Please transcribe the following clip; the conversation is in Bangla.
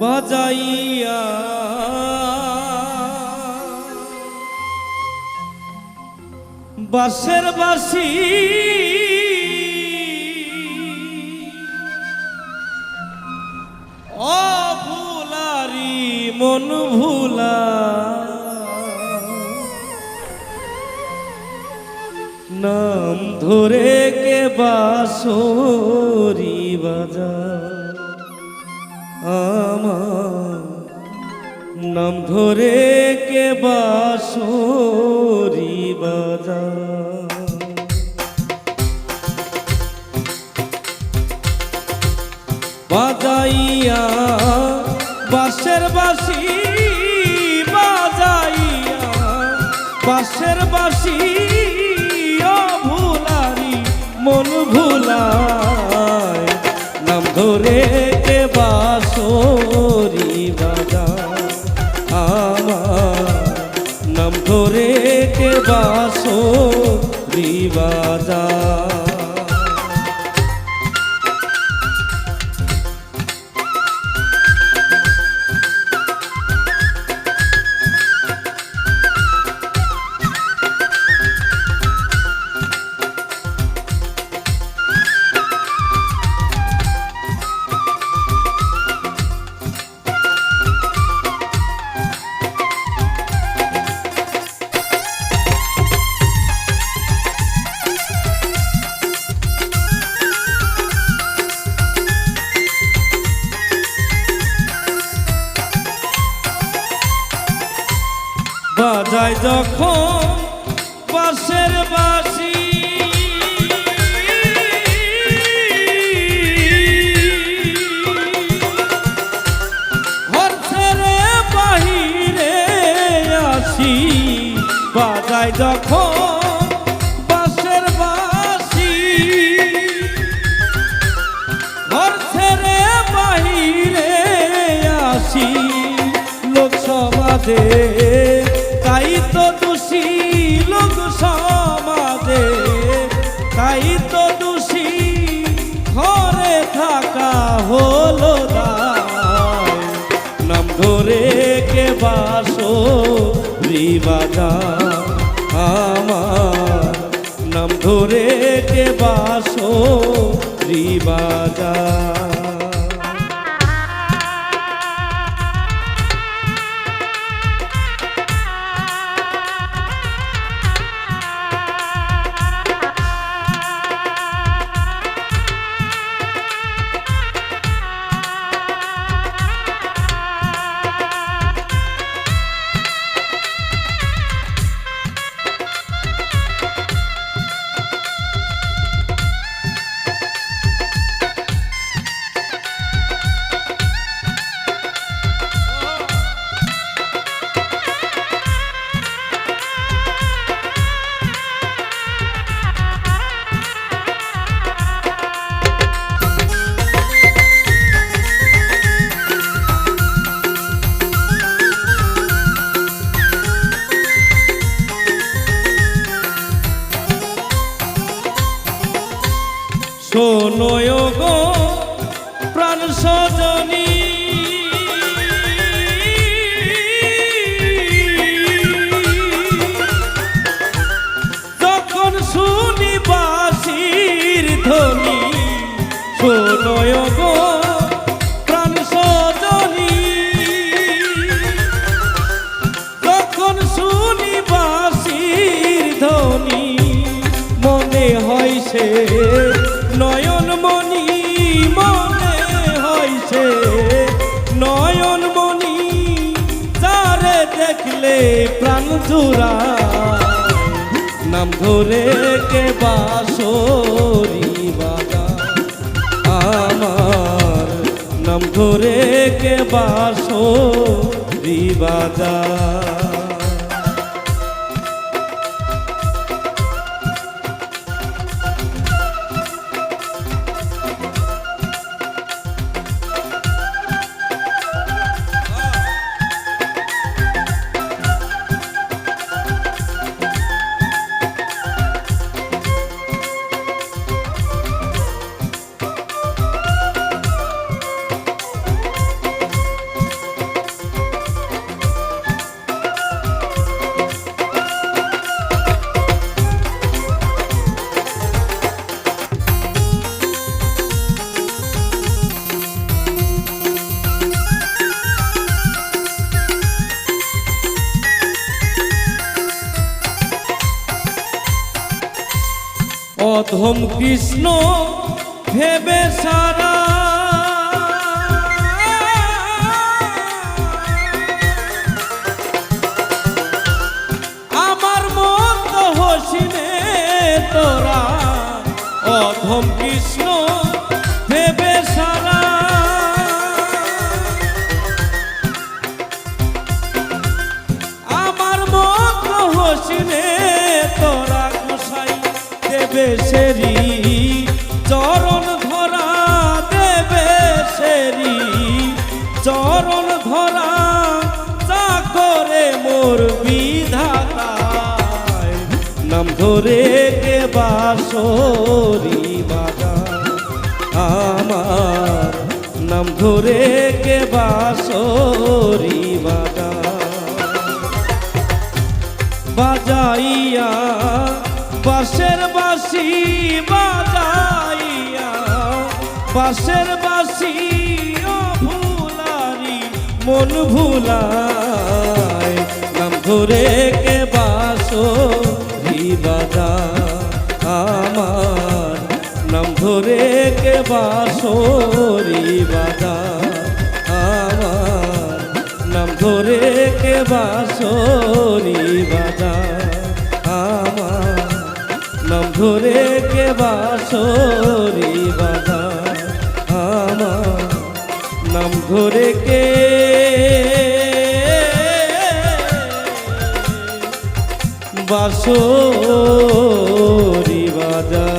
বাজাইয়া বাসের বাসি ও ভুলারি মন ভুলা। নাম ধরে বাসরি বাজা আমার নাম ধরে কে বাসরি বাজা বাজাইয়া বাঁশের বাসি বাজাইয়া বাঁশের বাসি বাজা আমার নাম ধরে কে বাসো বাজা বাজায় যখন পাশের বাসি। বাহিরে আসি বাজায় যখন বাহিরে আসি লোক রিবাজা আমার নাম ধরে কে বাসো রিবাজা শোনয় গো প্রাণ সজনী দেখলে প্রাণ জুড়া। নাম ধরে কে বাসরি বাজা আমার নাম ধরে কে বাসরি বাজা অধম কৃষ্ণ ভেবে সারা। আমার মত হসিনে তোরা। অধম কৃষ্ণ দেবে চরণ ধরা দেবে চরণ ধরা যা করে মোর বিধাতায়। নাম ধরে কে বাসরি আমার নাম ধরে কে বাসরি বাজা। বাজাইয়া বাঁশের বাসি বাজাইয়া বাঁশের বাসি ভুলারি, মন ভুলায় নাম ধরে কে বাসো বাজা, আমার নাম ধরে কে বাসরি বাজা, আমার নাম ধরে কে বাসরি বাজা। নাম ধরে কে বাসরি বাধা? আমার নাম ধরে কে? বাসরি বাজা